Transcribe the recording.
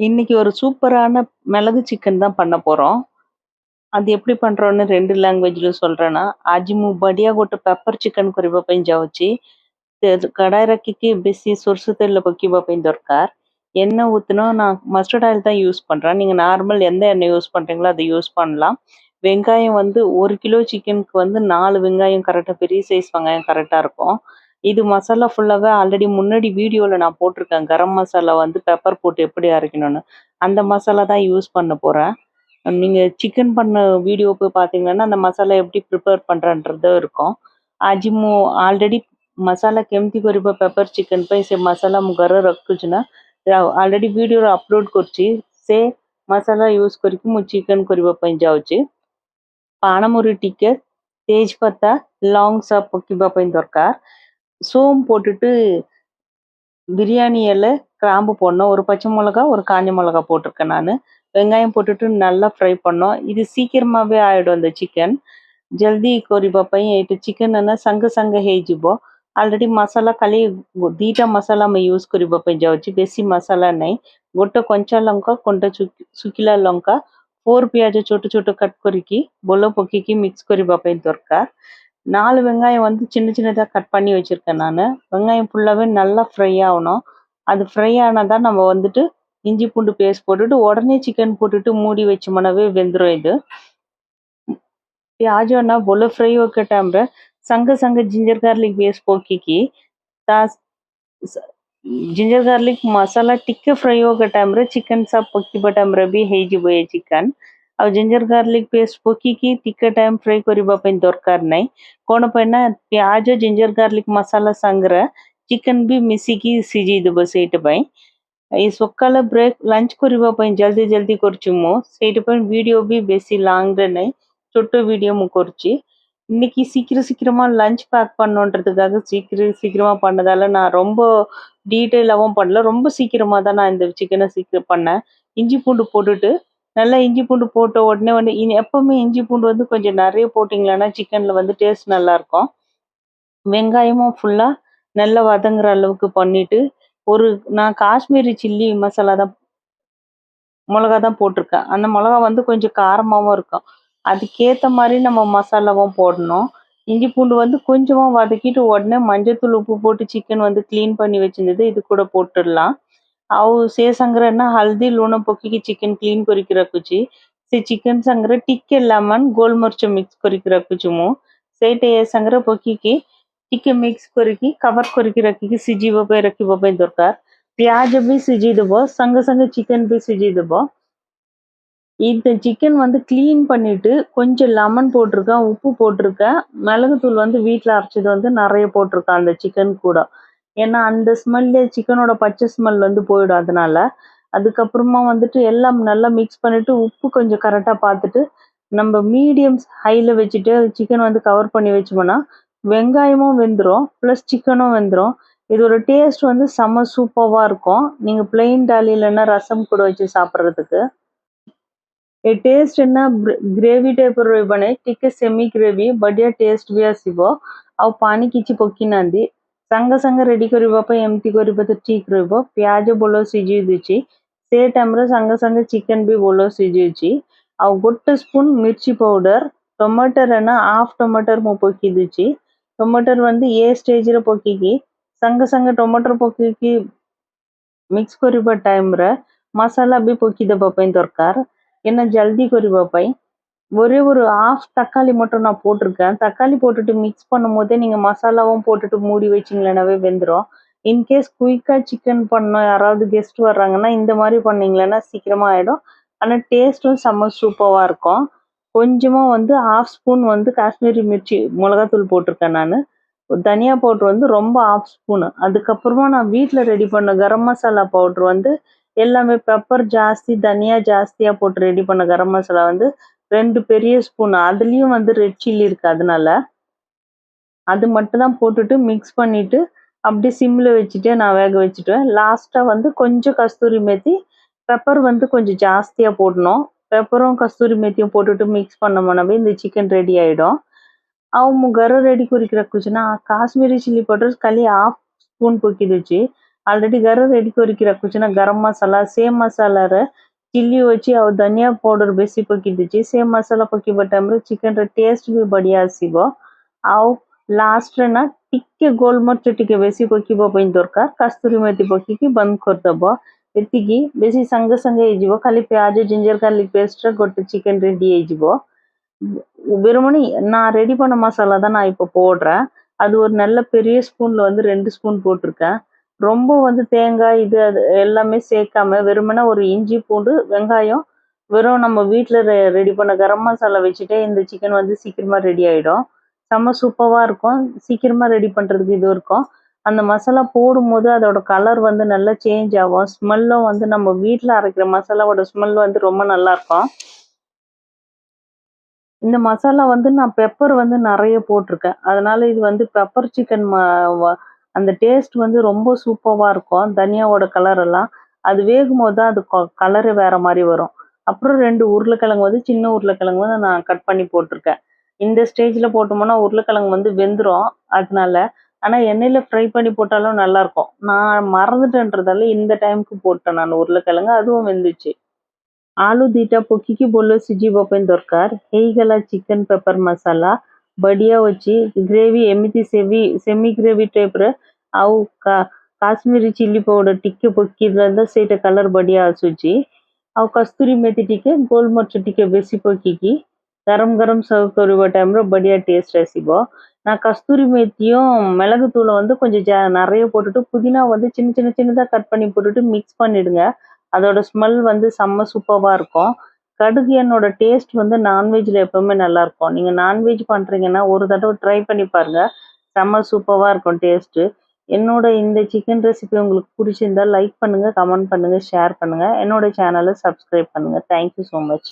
இன்னைக்கு ஒரு சூப்பரான மிளகு சிக்கன் தான் பண்ண போகிறோம் அது எப்படி பண்ணுறோன்னு ரெண்டு లాంగ్వేజ్లో சொல்கிறேன்னா அஜிமு படியா கொட்டு பெப்பர் சிக்கன் కొరిబా పైన జావచ్చి కడాయి రక్కికి బిసి సొరుసు తెల్ల పొక్కిబా எண்ணெய் ஊற்றினா நான் மஸ்டர்ட் ஆயில் தான் யூஸ் பண்ணுறேன் நீங்கள் நார்மல் எந்த எண்ணெய் யூஸ் பண்ணுறீங்களோ அதை யூஸ் பண்ணலாம். வெங்காயம் வந்து ஒரு கிலோ சிக்கனுக்கு வந்து நாலு வெங்காயம் கரெக்டாக பெரிய சைஸ் வெங்காயம் கரெக்டாக இருக்கும். இது மசாலா ஃபுல்லாவே ஆல்ரெடி முன்னாடி வீடியோல நான் போட்டிருக்கேன். கரம் மசாலா வந்து பெப்பர் போட்டு எப்படி அரைக்கணும்னு. அந்த மசாலா தான் யூஸ் பண்ண போறேன். நீங்க சிக்கன் பண்ண வீடியோ போய் பார்த்தீங்கன்னா, அந்த மசாலா எப்படி ପ୍ରିପେୟାର பண்றேன்றது இருக்கும். ଆଜି ମୁଁ ଅଲରେଡି ମସଲା କେମିତି କରିବା ପେପର ଚିକେନ ପାଇଁ ସେ ମସଲା ମୁଁ ଘରେ ରଖୁଛି ନା ଅଲରେଡି ଭିଡିଓରେ ଅପଲୋଡ କରିଛି ସେ ମସଲା ୟୁଜ କରିକି ମୁଁ ଚିକେନ କରିବା ପାଇଁ ଯାଉଛି ପାଣମୁରି ଟିକେ ତେଜପତା ଲଙ୍ଗ ସବ ପକେଇବା ପାଇଁ ଦରକାର சோம்பு போட்டுட்டு பிரியாணி இலை கிராம்பு போடணும் ஒரு பச்சை மிளகா ஒரு காஞ்ச மிளகா போட்டிருக்கேன் நான் வெங்காயம் போட்டுட்டு நல்லா ஃப்ரை பண்ணோம் இது சீக்கிரமாகவே ஆகிடும் அந்த சிக்கன் ಜಲ್ದಿ ಕೊರಿ ಬಾಪ ಇಟ್ಟು ಚಿಕನ್ ಅನ್ನ ಸಂಘ ಸಂಘ ಹೇಜಿಬೋ ಆಲ್ರೆಡಿ ಮಸಾಲಾ ಖಾಲಿ ದೀಟ ಮಸಾಲಾ ಮೈ ಯೂಸ್ ಕೊರಿ ಬಾಪ ಜಾವಚಿ ಬೇಸಿ ಮಸಾಲಾ ನೈ ಗೊಟ್ಟ ಕೊಂಚ ಲಂಕ ಕೊಂಟ ಸುಕಿಲಾ ಲಂಕ ಫೋರ್ ಪಿಯಾಜ ছোট ছোট ಕಟ್ ಕೊರಿಕಿ ಬೋಲ ಪಕಿಕಿ ಮಿಕ್ಸ್ ಕೊರಿ ಬಾಪ ದರಕಾರ நாலு வெங்காயம் வந்து சின்ன சின்னதாக கட் பண்ணி வச்சுருக்கேன் நான். வெங்காயம் ஃபுல்லாகவே நல்லா ஃப்ரை ஆகணும். அது ஃப்ரை ஆனால் தான் நம்ம வந்துட்டு இஞ்சி பூண்டு பேஸ்ட் போட்டுட்டு உடனே சிக்கன் போட்டுட்டு மூடி வச்சோம்னாவே வெந்துடும் இது. प्याज ना बोलो फ्रई சங்க சங்க रे கார்லிக் பேஸ்ட் போக்கிக்கு. गार्लिक बेस पोकी की ता जिंजर गार्लिक मसाला टिक्के फ्रई होके टाइम रे चिकन सब पक्की ଆଉ ଜିଞ୍ଜର ଗାର୍ଲିକ୍ ପେଷ୍ଟ ପକେଇକି ଟିକେ ଟାଇମ୍ ଫ୍ରାଏ କରିବା ପାଇଁ ଦରକାର ନାହିଁ କ'ଣ ପାଇଁ ନା ପିଆଜ ଜିଞ୍ଜର ଗାର୍ଲିକ୍ ମସଲା ସାଙ୍ଗରେ ଚିକେନ୍ ବି ମିଶିକି ସିଝେଇ ଦେବ ସେଇଟା ପାଇଁ ଏଇ ସକାଳ ବ୍ରେକ୍ ଲଞ୍ଚ କରିବା ପାଇଁ ଜଲ୍ଦି ଜଲ୍ଦି କରୁଛି ମୁଁ ସେଇଟା ପାଇଁ ଭିଡ଼ିଓ ବି ବେଶୀ ଲାଙ୍ଗରେ ନାହିଁ ଛୋଟ ଭିଡ଼ିଓ ମୁଁ କରୁଛି இன்னைக்கு சீக்கிரம் சீக்கிரமாக லஞ்ச் பேக் பண்ணுன்றதுக்காக சீக்கிரம் சீக்கிரமாக பண்ணதால நான் ரொம்ப டீட்டெயிலாகவும் பண்ணல ரொம்ப சீக்கிரமாக தான் நான் இந்த சிக்கனை சீக்கிரம் பண்ணேன் இஞ்சி பூண்டு போட்டுட்டு நல்லா இஞ்சி பூண்டு போட்ட உடனே வந்து இனி எப்பவுமே இஞ்சி பூண்டு வந்து கொஞ்சம் நிறைய போட்டிங்களான்னா சிக்கனில் வந்து டேஸ்ட் நல்லாயிருக்கும். வெங்காயமும் ஃபுல்லாக நல்லா வதங்குற அளவுக்கு பண்ணிட்டு ஒரு நான் காஷ்மீரி சில்லி மசாலா தான் மிளகா தான் போட்டிருக்கேன். அந்த மிளகா வந்து கொஞ்சம் காரமாகவும் இருக்கும். அதுக்கேற்ற மாதிரி நம்ம மசாலாவும் போடணும். இஞ்சி பூண்டு வந்து கொஞ்சமாக வதக்கிட்டு உடனே மஞ்சள் தூள் உப்பு போட்டு சிக்கன் வந்து க்ளீன் பண்ணி வச்சிருந்தது இது கூட போட்டுடலாம். ଆଉ ସେ ସାଙ୍ଗରେ ନା ହଳଦୀ ଲୁଣ ପକେଇକି ଚିକେନ କ୍ଲିନ୍ କରିକି ରଖୁଛି ସେ ଚିକେନ ସାଙ୍ଗରେ ଟିକେ ଲେମନ ଗୋଲମରିଚ ମିକ୍ସ କରିକି ରଖୁଛି ମୁଁ ସେଇଟା ଏ ସାଙ୍ଗରେ ପକେଇକି ଟିକେ ମିକ୍ସ କରିକି କଭର କରିକି ରଖିକି ସିଝିବା ପାଇଁ ରଖିବା ପାଇଁ ଦରକାର ପିଆଜ ବି ସିଝେଇଦେବ ସାଙ୍ଗେ ସାଙ୍ଗେ ଚିକେନ ବି ସିଝେଇଦେବ இந்த சிக்கன் வந்து க்ளீன் பண்ணிட்டு கொஞ்சம் லெமன் போட்டிருக்கேன் உப்பு போட்டிருக்கேன் மிளகுத்தூள் வந்து வீட்டில் அரைச்சது வந்து நிறைய போட்டிருக்கேன் அந்த சிக்கன் கூட ஏன்னா அந்த ஸ்மெல்ல சிக்கனோட பச்சை ஸ்மெல் வந்து போயிடும் அதனால. அதுக்கப்புறமா வந்துட்டு எல்லாம் நல்லா மிக்ஸ் பண்ணிட்டு உப்பு கொஞ்சம் கரெக்டாக பார்த்துட்டு நம்ம மீடியம் ஹைல வச்சுட்டு சிக்கன் வந்து கவர் பண்ணி வச்சோம்னா வெங்காயமும் வெந்துடும் ப்ளஸ் சிக்கனும் வெந்துடும் இதோட டேஸ்ட் வந்து செம்ம சூப்பராக இருக்கும். நீங்கள் பிளெயின் டாலி இல்லைன்னா ரசம் கூட வச்சு சாப்பிட்றதுக்கு. டேஸ்ட் என்ன? கிரேவி ग्रेवी பண்ணி. டிக்க செமி கிரேவி सेमी டேஸ்ட் बढ़िया சிவோ? அவ பானி आ பொக்கினாந்தி. ସାଙ୍ଗେ ସାଙ୍ଗେ ରେଡ଼ି କରିବା ପାଇଁ ଏମିତି କରିବା ତ ଠିକ୍ ରହିବ ପିଆଜ ଭଲ ସିଝେଇ ଦେଉଛି ସେ ଟାଇମ୍ରେ ସାଙ୍ଗେ ସାଙ୍ଗେ ଚିକେନ୍ ବି ଭଲ ସିଝେଉଛି ଆଉ ଗୋଟେ ସ୍ପୁନ୍ ମିର୍ଚି ପାଉଡ଼ର ଟମାଟର ନା ହାଫ୍ ଟମାଟର ମୁଁ ପକେଇ ଦେଉଛି ଟମାଟର வந்து ଏ ଷ୍ଟେଜ୍ରେ ପକେଇକି ସାଙ୍ଗେ ସାଙ୍ଗେ ଟମାଟର ପକେଇକି ମିକ୍ସ କରିବା ଟାଇମ୍ରେ ମସଲା ବି ପକେଇଦେବା ପାଇଁ ଦରକାର என்ன ஜல்தி କରିବା ପାଇଁ ஒரே ஒரு ஆஃப் தக்காளி மட்டும் நான் போட்டிருக்கேன். தக்காளி போட்டுட்டு மிக்ஸ் பண்ணும் போதே நீங்கள் மசாலாவும் போட்டுட்டு மூடி வச்சிங்களேனாவே வெந்துடும் இன்கேஸ் குயிக்காக சிக்கன் பண்ணோம் யாராவது கெஸ்ட் வர்றாங்கன்னா இந்த மாதிரி பண்ணிங்களேன்னா சீக்கிரமாக ஆகிடும் ஆனால் டேஸ்ட்டும் செம்ம சூப்பராக இருக்கும். கொஞ்சமாக வந்து ஆஃப் ஸ்பூன் வந்து காஷ்மீரி மிர்ச்சி மிளகாத்தூள் போட்டிருக்கேன் நான். தனியா பவுட்ரு வந்து ரொம்ப ஆஃப் ஸ்பூனு அதுக்கப்புறமா நான் வீட்டில் ரெடி பண்ண கரம் மசாலா பவுட்ரு வந்து எல்லாமே பெப்பர் ஜாஸ்தி தனியா ஜாஸ்தியாக போட்டு ரெடி பண்ண கரம் மசாலா வந்து ரெண்டு பெரிய ஸ்பூன் அதுலேயும் வந்து ரெட் சில்லி இருக்குது அதனால. அது மட்டும் தான் போட்டுட்டு மிக்ஸ் பண்ணிவிட்டு அப்படியே சிம்மில் வச்சுட்டே நான் வேக வச்சுட்டுவேன் லாஸ்ட்டாக வந்து கொஞ்சம் கஸ்தூரி மேத்தி பெப்பர் வந்து கொஞ்சம் ஜாஸ்தியாக போடணும். பெப்பரும் கஸ்தூரி மேத்தியும் போட்டுட்டு மிக்ஸ் பண்ணோம்னாவே இந்த சிக்கன் ரெடி ஆகிடும் ಅವು ಗರ ರೆಡಿ ಕುರಿಕ್ರ ಕುಚಿನ ಕಾಶ್ಮೀರಿ ಚಿಲ್ಲಿ ಪೌಡರ್ ಖಾಲಿ ಹಾಫ್ ಸ್ಪೂನ್ ಪುಕ್ಕಿದುಚ್ಚಿ ஆல்ரெடி ಗರ ரெடி ಕುರಿಕ್ರ குச்சினா கரம் மசாலா சேம் ಮಸಾಲಾರ ମସଲାରେ ଚିଲି ଅଛି ଆଉ ଧନିଆ ପାଉଡର ବେଶୀ ପକେଇ ଦେଇଛି ସେ ମସଲା ପକେଇବା ଟାଇମରେ ଚିକେନର ଟେଷ୍ଟ ବି ବଢିଆ ଆସିବ ଆଉ ଲାଷ୍ଟରେ ନା ଟିକେ ଗୋଲମରିଚ ଟିକେ ବେଶୀ ପକେଇବା ପାଇଁ ଦରକାର କାସ୍ତୁରୀ ମେଥି ପକେଇକି ବନ୍ଦ କରିଦବ ଏତିକି ବେଶୀ ସାଙ୍ଗେ ସାଙ୍ଗେ ହେଇଯିବ ଖାଲି ପିଆଜ ଜିଞ୍ଜର ଗାର୍ଲିକ ପେଷ୍ଟରେ ଗୋଟେ ଚିକେନ ରେଡି ହେଇଯିବ வெறுமனே நான் ரெடி பண்ண மசாலா தான் நான் இப்போ போடுறேன் அது ஒரு நல்ல பெரிய ஸ்பூன்ல வந்து ரெண்டு ஸ்பூன் போட்டிருக்கேன் ரொம்ப வந்து தேங்காய் இது அது எல்லாமே சேர்க்காம வெறுமனே ஒரு இஞ்சி பூண்டு வெங்காயம் வெறும் நம்ம வீட்டில் ரெ ரெடி பண்ண கரம் மசாலா வச்சுட்டே இந்த சிக்கன் வந்து சீக்கிரமாக ரெடி ஆகிடும் செம்ம சூப்பராக இருக்கும். சீக்கிரமாக ரெடி பண்ணுறதுக்கு இது இருக்கும். அந்த மசாலா போடும்போது அதோட கலர் வந்து நல்லா சேஞ்ச் ஆகும். ஸ்மெல்லும் வந்து நம்ம வீட்டில் அரைக்கிற மசாலாவோட ஸ்மெல் வந்து ரொம்ப நல்லா இருக்கும். இந்த மசாலா வந்து நான் பெப்பர் வந்து நிறைய போட்டிருக்கேன். அதனால இது வந்து பெப்பர் சிக்கன் அந்த டேஸ்ட் வந்து ரொம்ப சூப்பராக இருக்கும். தனியாவோட கலர் எல்லாம். அது வேகும் போது தான் அது கலரு வேறு மாதிரி வரும். அப்புறம் ரெண்டு உருளைக்கிழங்கு வந்து சின்ன உருளைக்கிழங்கு வந்து நான் கட் பண்ணி போட்டிருக்கேன். இந்த ஸ்டேஜில் போட்டோம்னா உருளைக்கிழங்கு வந்து வெந்துடும் அதனால ஆனால் எண்ணெயில் ஃப்ரை பண்ணி போட்டாலும் நல்லாயிருக்கும் நான் மறந்துட்டேன்றதால இந்த டைமுக்கு போட்டேன் நான் உருளைக்கிழங்கு. அதுவும் வெந்துச்சு. ஆலு தீட்டா பொக்கிக்கு బొల్లు సిజీ బొప్పైన దొరకార్ హెయిగల சிக்கன் பெப்பர் மசாலா ବଢ଼ିଆ ଅଛି ଗ୍ରେଭି ଏମିତି ସେବି ସେମି ଗ୍ରେଭି ଟାଇପ୍ର ଆଉ କାଶ୍ମୀରୀ ଚିଲି ପାଉଡର ଟିକେ ପକେଇଦେଲେ ତ ସେଇଟା କଲର୍ ବଢ଼ିଆ ଆସୁଛି ଆଉ କସ୍ତୁରୀ ମେଥି ଟିକେ ଗୋଲମରିଚ ଟିକେ ବେଶୀ ପକେଇକି ଗରମ ଗରମ சர்வ் କରିବା டைம்ல ବଢ଼ିଆ டேஸ்ட் ଆସିବ நான் கஸ்தூரி மேத்தியும் மிளகுத்தூளை வந்து கொஞ்சம் ஜா நிறைய போட்டுட்டு புதினா வந்து சின்ன சின்ன சின்னதாக கட் பண்ணி போட்டுட்டு மிக்ஸ் பண்ணிடுங்க அதோட ஸ்மெல் வந்து செம்ம சூப்பராக இருக்கும் கடுகு எண்ணோட டேஸ்ட் வந்து நான்வெஜ்ல எப்பவுமே நல்லா இருக்கும். நீங்க நான்வெஜ் பண்றீங்கன்னா ஒரு தடவை ட்ரை பண்ணி பாருங்க. செம்ம சூப்பராக இருக்கும் டேஸ்ட்டு என்னோட இந்த சிக்கன் ரெசிபி உங்களுக்கு பிடிச்சிருந்தா லைக் பண்ணுங்க கமெண்ட் பண்ணுங்க ஷேர் பண்ணுங்க. என்னோட சேனலை சப்ஸ்கிரைப் பண்ணுங்க. Thank you so much